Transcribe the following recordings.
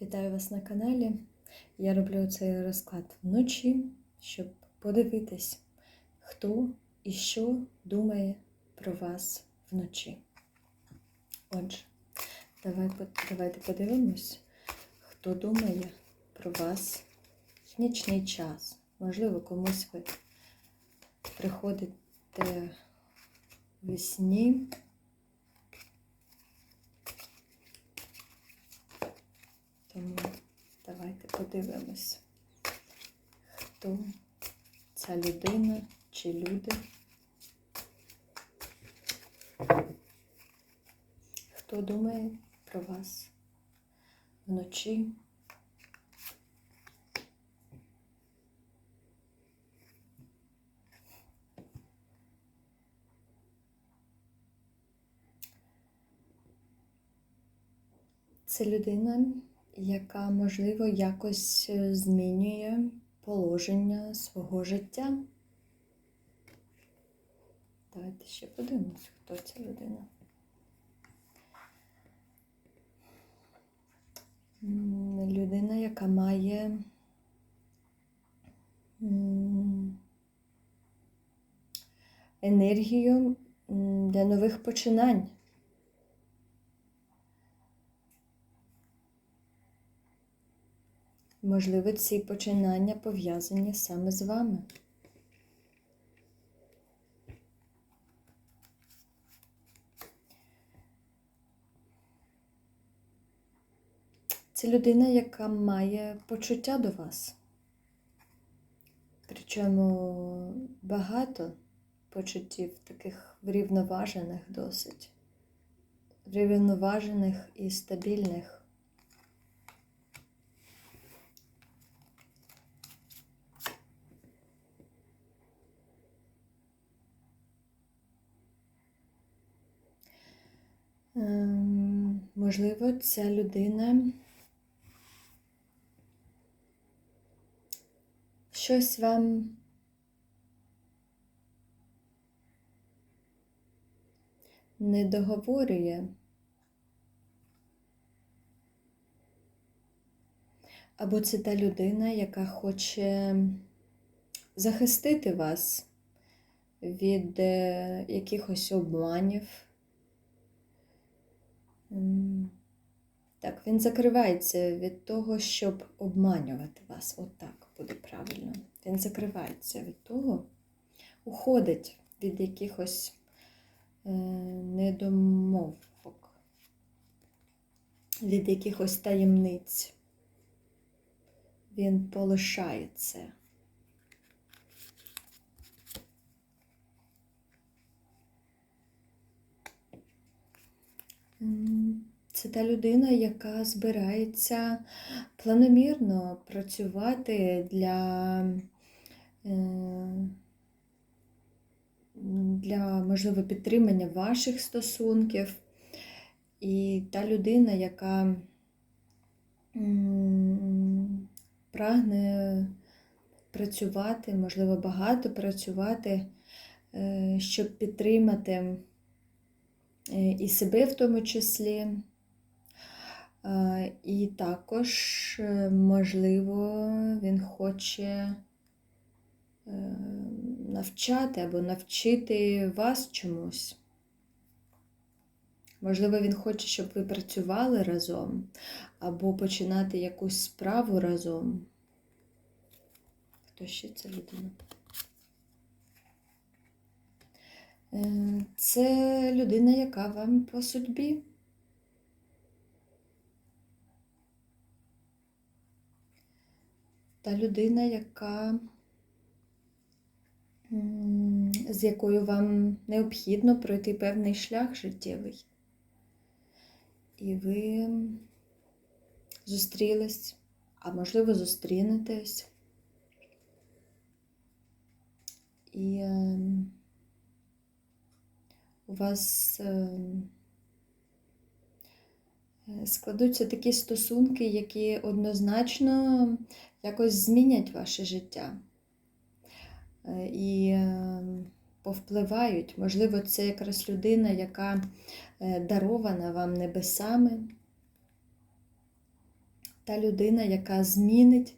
Вітаю вас на каналі. Я роблю цей розклад вночі, щоб подивитись, хто і що думає про вас вночі. Отже, давай, давайте подивимось, хто думає про вас в нічний час. Можливо, комусь ви приходите весні. Тому давайте подивимось, хто ця людина чи люди. Хто думає про вас вночі? Це людина, яка, можливо, якось е, змінює положення свого життя. Давайте ще подивимось, хто ця людина. Людина, яка має енергію для нових починань. Можливо, ці починання пов'язані саме з вами. Це людина, яка має почуття до вас. Причому багато почуттів таких врівноважених досить. Врівноважених і стабільних. Ем, Можливо, ця людина щось вам не договорює. Або це та людина, яка хоче захистити вас від е, якихось обманів. М, Так, він закривається від того, щоб обманювати вас. От буде правильно. Він закривається від того, уходить від якихось е, недомовок, від якихось таємниць. Він полишає це. Це та людина, яка збирається планомірно працювати для, е, для можливо, підтримання ваших стосунків. І та людина, яка прагне працювати, можливо, багато працювати, е, щоб підтримати і себе в тому числі. Е, І також, е, можливо, він хоче е, навчати або навчити вас чомусь. Можливо, він хоче, щоб ви працювали разом, або починати якусь справу разом. Хто ще ця людина? Е, Це людина, яка вам по судьбі. Та людина, яка, з якою вам необхідно пройти певний шлях життєвий. І ви зустрілись, а можливо, зустрінетесь. І е, у вас е, е, складуться такі стосунки, які однозначно якось змінять ваше життя. Е, І е, повпливають. Можливо, це якраз людина, яка е, дарована вам небесами, та людина, яка змінить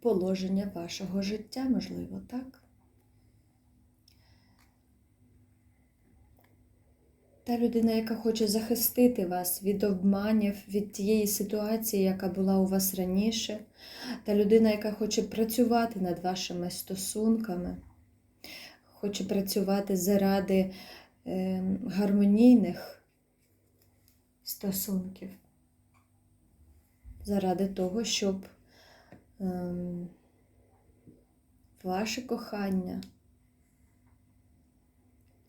положення вашого життя, можливо, так? Та людина, яка хоче захистити вас від обманів, від тієї ситуації, яка була у вас раніше, та людина, яка хоче працювати над вашими стосунками, хоче працювати заради е, гармонійних стосунків, заради того, щоб е, ваше кохання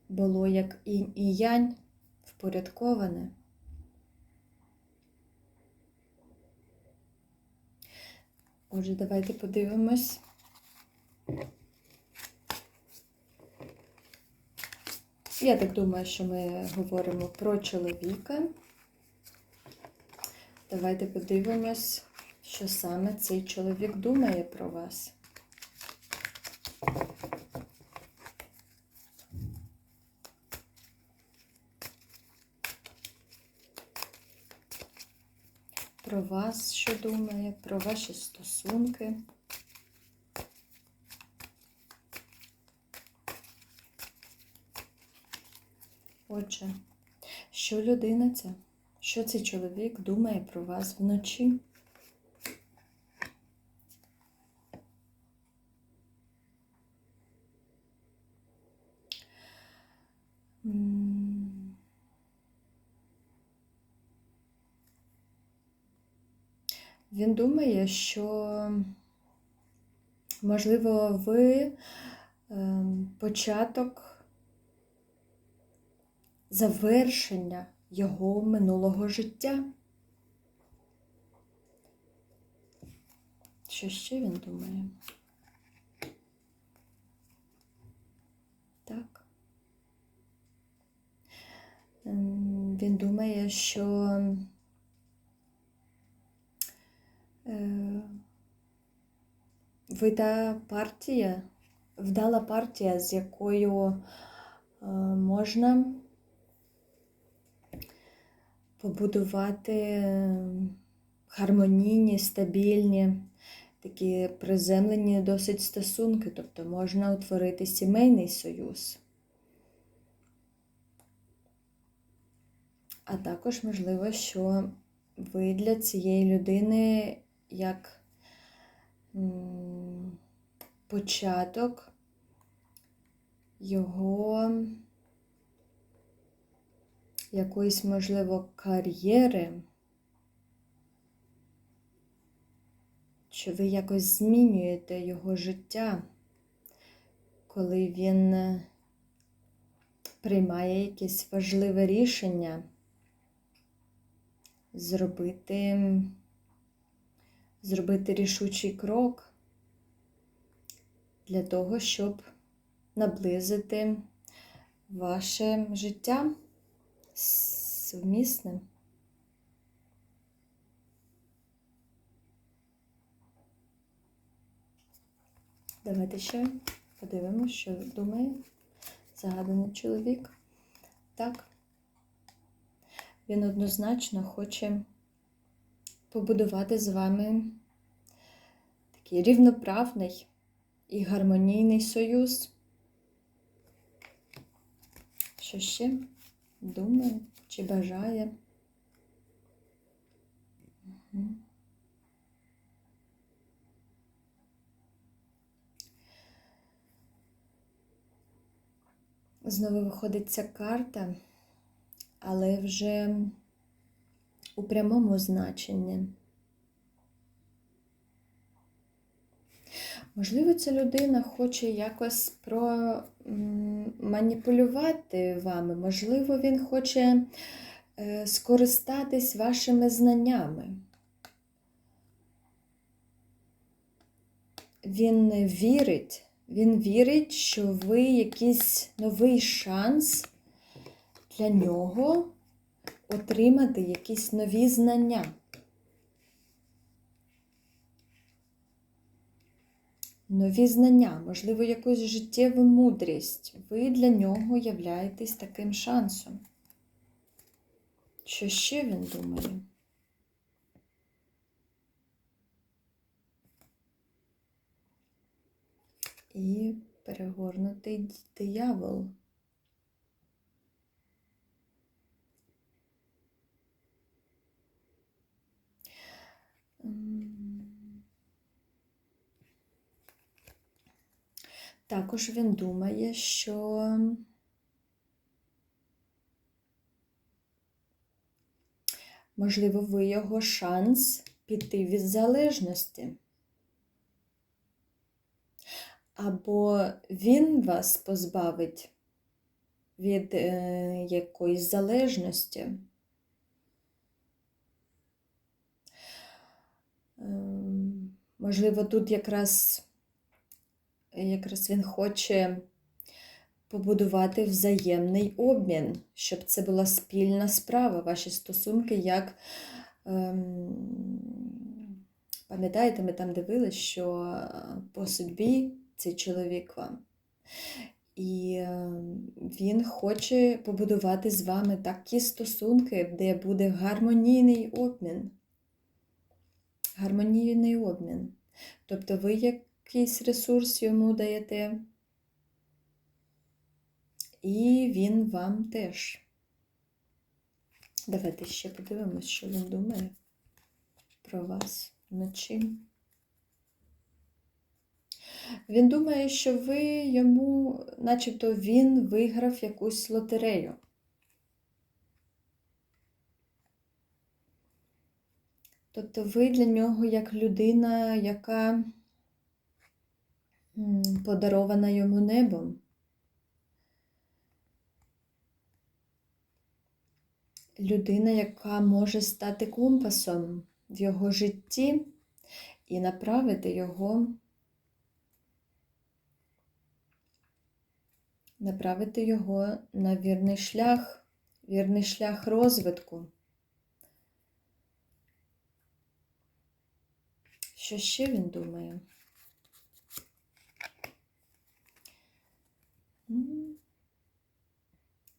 було як інь і янь впорядковане. Отже, давайте подивимось. Я так думаю, що ми говоримо про чоловіка. Давайте подивимось, що саме цей чоловік думає про вас. Вас, що думає, про ваші стосунки. Отже, що людина ця? Що цей чоловік думає про вас вночі? Він думає, що, можливо, ви ем, початок завершення його минулого життя. Що ще він думає? Так. Ем, Він думає, що е, ви та партія, вдала партія, з якою е, можна побудувати е, гармонійні, стабільні, такі приземлені досить стосунки, тобто можна утворити сімейний союз. А також можливо, що ви для цієї людини як початок його якоїсь, можливо, кар'єри, що ви якось змінюєте його життя, коли він приймає якесь важливе рішення зробити, зробити рішучий крок для того, щоб наблизити ваше життя сумісним. Давайте ще подивимося, що думає загаданий чоловік. Так, він однозначно хоче побудувати з вами такий рівноправний і гармонійний союз. Що ще думає чи бажає? Знову виходить ця карта, але вже у прямому значенні. Можливо, ця людина хоче якось проманіпулювати вами, можливо, він хоче е, скористатись вашими знаннями. Він вірить, він вірить, що ви якийсь новий шанс для нього отримати якісь нові знання. Нові знання, можливо, якусь життєву мудрість. Ви для нього являєтесь таким шансом. Що ще він думає? І перегорнутий диявол. Також він думає, що можливо ви його шанс піти від залежності. Або він вас позбавить від е, якоїсь залежності. Е, можливо, тут якраз, якраз він хоче побудувати взаємний обмін, щоб це була спільна справа, ваші стосунки, як. Ем, Пам'ятаєте, ми там дивилися, що по судьбі цей чоловік вам. І е, він хоче побудувати з вами такі стосунки, де буде гармонійний обмін. Гармонійний обмін. Тобто ви якийсь ресурс йому даєте, і він вам теж. Давайте ще подивимось, що він думає про вас вночі. Він думає, що ви йому, начебто, він виграв якусь лотерею. Тобто ви для нього як людина, яка подарована йому небом. Людина, яка може стати компасом в його житті і направити його направити його на вірний шлях, вірний шлях розвитку. Що ще він думає?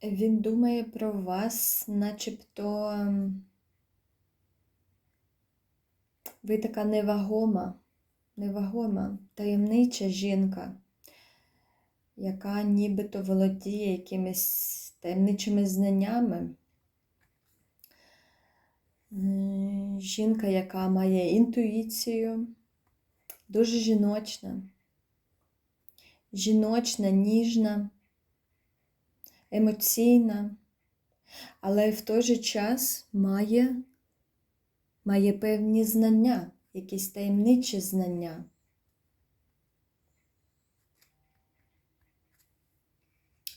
Він думає про вас, начебто ви така невагома, невагома, таємнича жінка яка нібито володіє якимись таємничими знаннями. Жінка, яка має інтуїцію, дуже жіночна, жіночна, ніжна, емоційна, але в той же час має, має певні знання, якісь таємничі знання.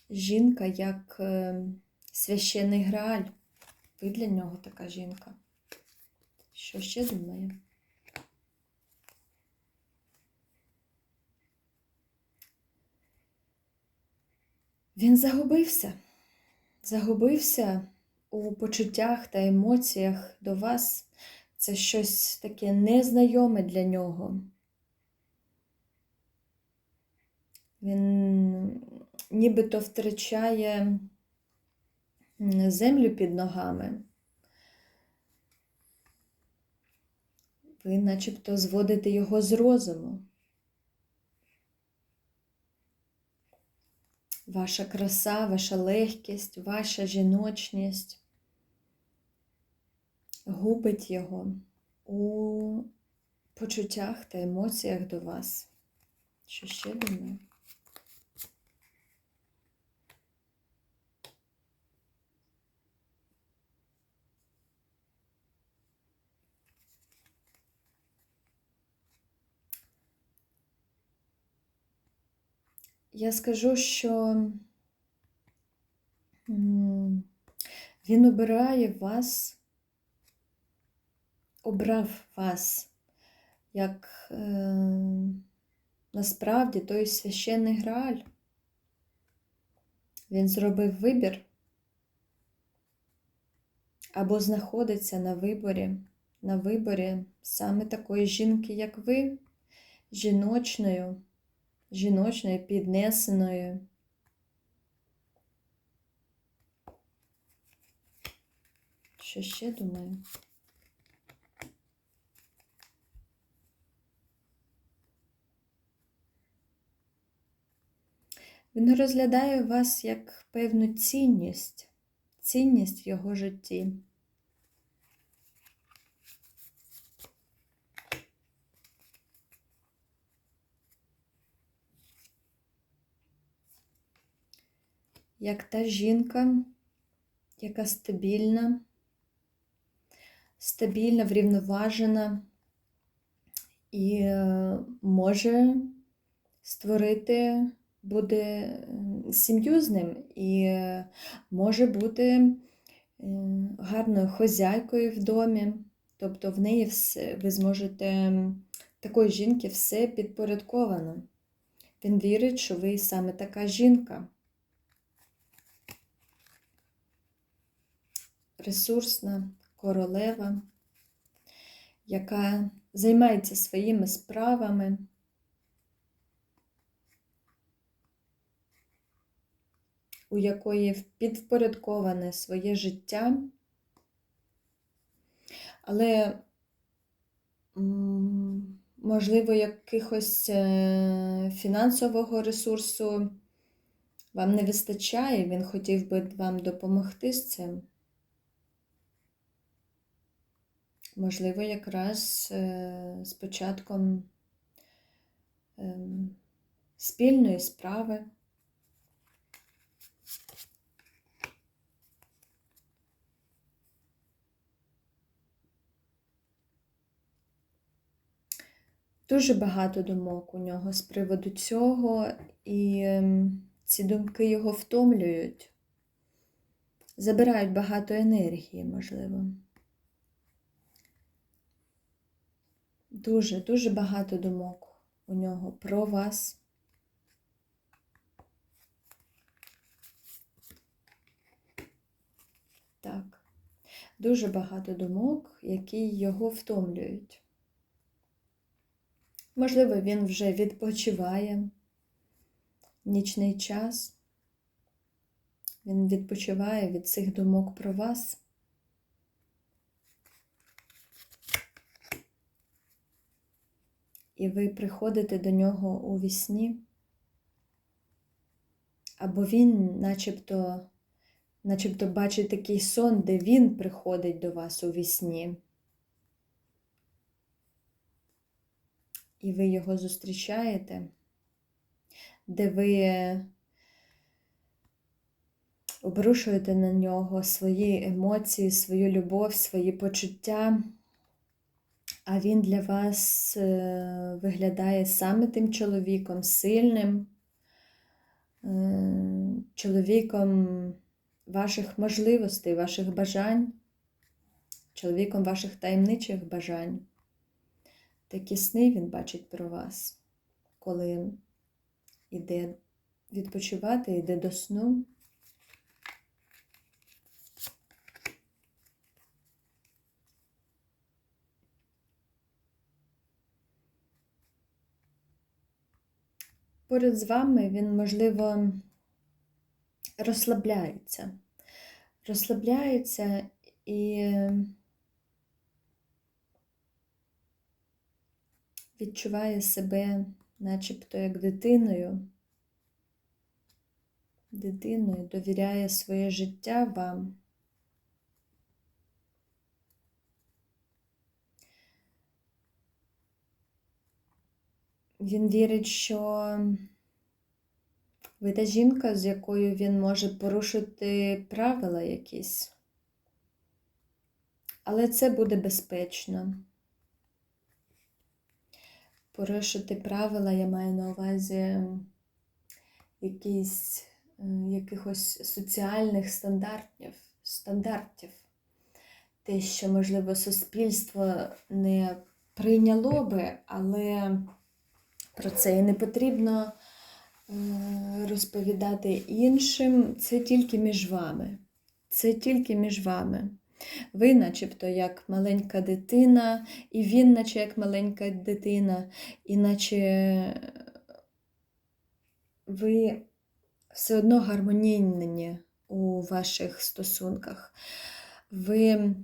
жінка як е, священний грааль. Ви для нього така жінка. Що ще думає? Він загубився. Загубився у почуттях та емоціях до вас. Це щось таке незнайоме для нього. Він нібито втрачає землю під ногами. Ви начебто зводите його з розуму. Ваша краса, ваша легкість, ваша жіночність губить його у почуттях та емоціях до вас. Що ще думаю? Я скажу, що він обирає вас, обрав вас, як е, насправді той священний грааль. Він зробив вибір або знаходиться на виборі, на виборі саме такої жінки, як ви, жіночною жіночною, піднесеною. Що ще думаю? Він розглядає вас як певну цінність, цінність в його житті. Як та жінка, яка стабільна, стабільна, врівноважена і е, може створити буде е, сім'ю з ним і е, може бути гарною хозяйкою в домі. Тобто в неї все, ви зможете такої жінки все підпорядковано. Він вірить, що ви саме така жінка. Ресурсна королева, яка займається своїми справами. у якої підвпорядковане своє життя, але, можливо, якихось е, фінансового ресурсу вам не вистачає, він хотів би вам допомогти з цим. Можливо, якраз е, з початком ем, спільної справи. Дуже багато думок у нього з приводу цього, і ем, ці думки його втомлюють, забирають багато енергії, можливо. Дуже, дуже багато думок у нього про вас. Так, дуже багато думок, які його втомлюють. Можливо, він вже відпочиває нічний час. Він відпочиває від цих думок про вас. І ви приходите до нього у вісні, або він начебто, начебто бачить такий сон, де він приходить до вас у вісні. і ви його зустрічаєте, де ви обрушуєте на нього свої емоції, свою любов, свої почуття, а він для вас е, виглядає саме тим чоловіком сильним, е, чоловіком ваших можливостей, ваших бажань, чоловіком ваших таємничих бажань. Такі сни він бачить про вас, коли йде відпочивати, йде до сну. Поряд з вами він, можливо, розслабляється. Розслабляється і відчуває себе начебто як дитиною. Дитиною довіряє своє життя вам. Він вірить, що ви та жінка, з якою він може порушити правила якісь. Але це буде безпечно порушити правила, я маю на увазі якісь, е, якихось соціальних стандартів, стандартів. Те, що, можливо, суспільство не прийняло би, але про це і не потрібно е, розповідати іншим. Це тільки між вами. Це тільки між вами. Ви, начебто, як маленька дитина, і він, наче як маленька дитина, і наче ви все одно гармонійні у ваших стосунках. Ви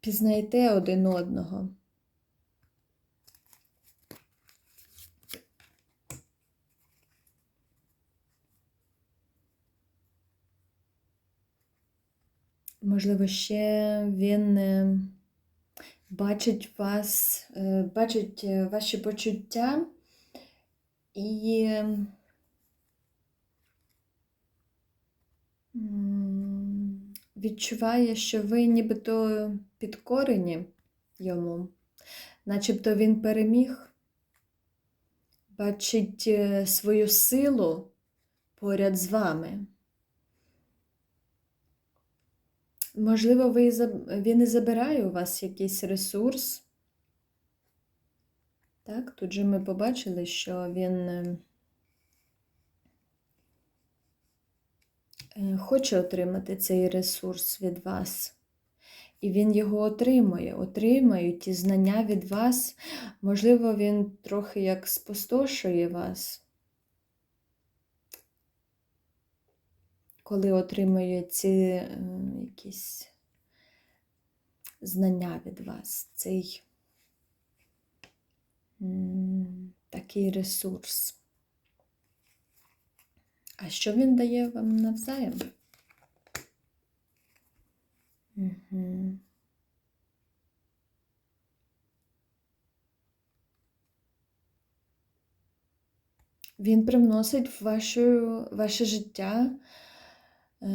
пізнайте один одного. Можливо, ще він е, бачить вас, е, бачить е, ваші почуття і відчуває, що ви нібито підкорені йому, начебто він переміг, бачить е, свою силу поряд з вами. Можливо, ви, він і забирає у вас якийсь ресурс. Так, тут же ми побачили, що він е, е, хоче отримати цей ресурс від вас. І він його отримує, отримує ті знання від вас. Можливо, він трохи як спустошує вас, коли отримує ці е, якісь знання від вас, цей такий ресурс. А що він дає вам навзаєм? Угу. Він привносить в вашу, ваше життя е,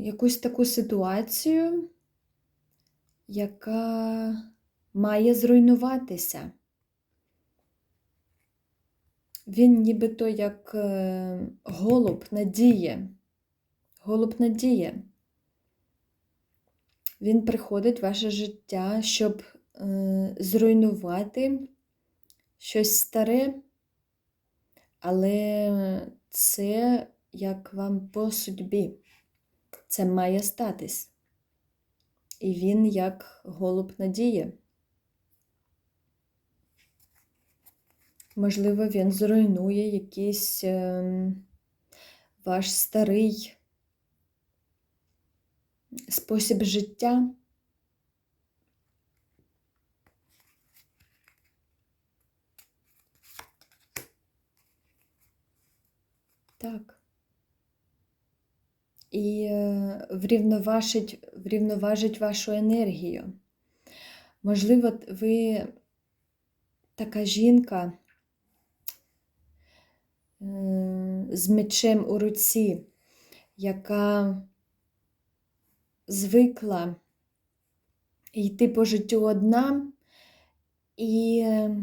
якусь таку ситуацію, яка має зруйнуватися. Він нібито як е, голуб надіє. Голуб надіє. Він приходить в ваше життя, щоб е, зруйнувати щось старе, але це як вам по судьбі. Це має статись. І він як голуб надіє. Можливо, він зруйнує якийсь е, ваш старий спосіб життя. Так. І е, врівноважить, врівноважить вашу енергію. Можливо, ви така жінка з мечем у руці, яка звикла йти по життю одна і е,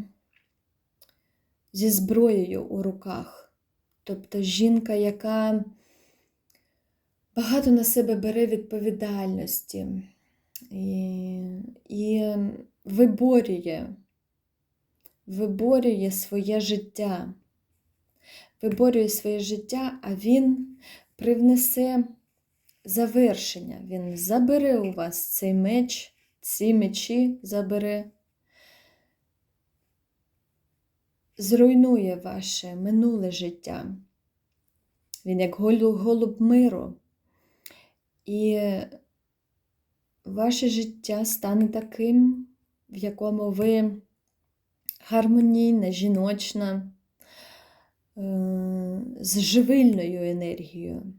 зі зброєю у руках. Тобто жінка, яка багато на себе бере відповідальності і, і виборює, виборює своє життя, виборює своє життя, а він привнесе завершення. Він забере у вас цей меч, ці мечі забере, зруйнує ваше минуле життя. Він як голуб, миру. І ваше життя стане таким, в якому ви гармонійна, жіночна, з живильною енергією.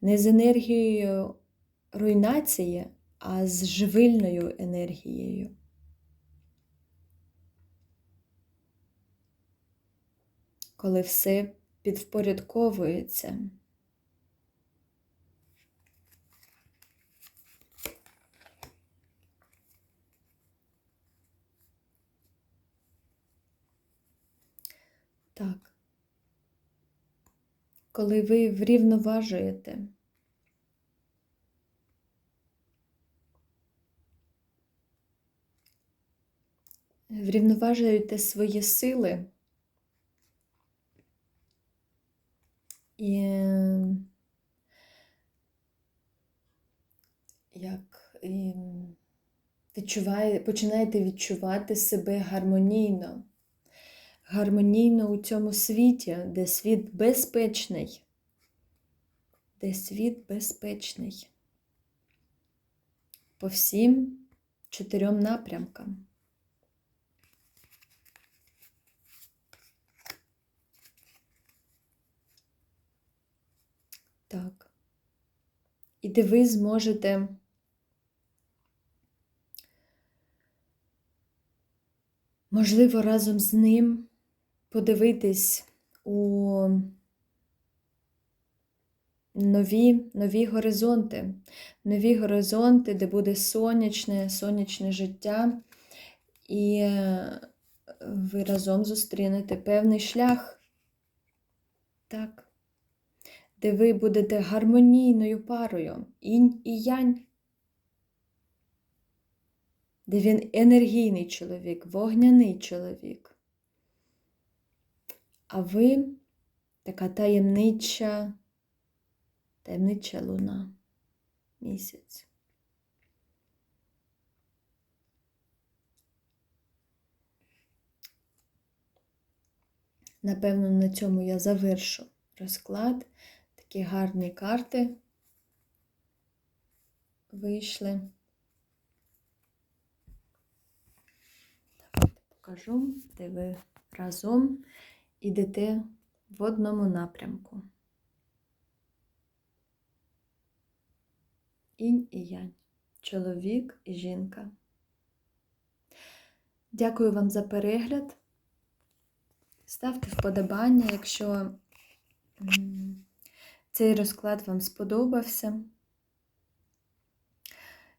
Не з енергією руйнації, а з живильною енергією. Коли все підвпорядковується. Так. Коли ви врівноважуєте. Врівноважуєте свої сили. І як і відчуває, починаєте відчувати себе гармонійно, гармонійно у цьому світі, де світ безпечний, де світ безпечний по всім чотирьом напрямкам. Так. і де ви зможете можливо, разом з ним подивитись у нові, нові горизонти, нові горизонти, де буде сонячне, сонячне життя, і е, ви разом зустрінете певний шлях, так, де ви будете гармонійною парою, інь і янь. Де він енергійний чоловік, вогняний чоловік. А ви така таємнича, таємнича луна, місяць. Напевно, на цьому я завершу розклад. Такі гарні карти вийшли. Давайте покажу, де ви разом ідете в одному напрямку. Інь і янь, чоловік і жінка. Дякую вам за перегляд. Ставте вподобання, якщо цей розклад вам сподобався.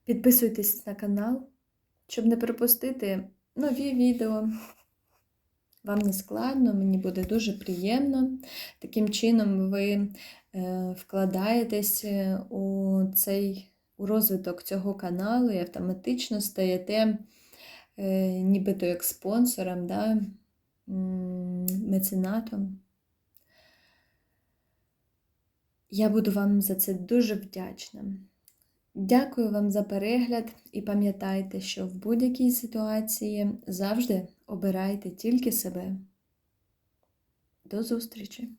Підписуйтесь на канал, щоб не пропустити нові відео. Вам не складно, мені буде дуже приємно. Таким чином, ви е, вкладаєтесь е, у цей у розвиток цього каналу і автоматично стаєте е, нібито як спонсором, да, меценатом. Я буду вам за це дуже вдячна. Дякую вам за перегляд і пам'ятайте, що в будь-якій ситуації завжди обирайте тільки себе. До зустрічі!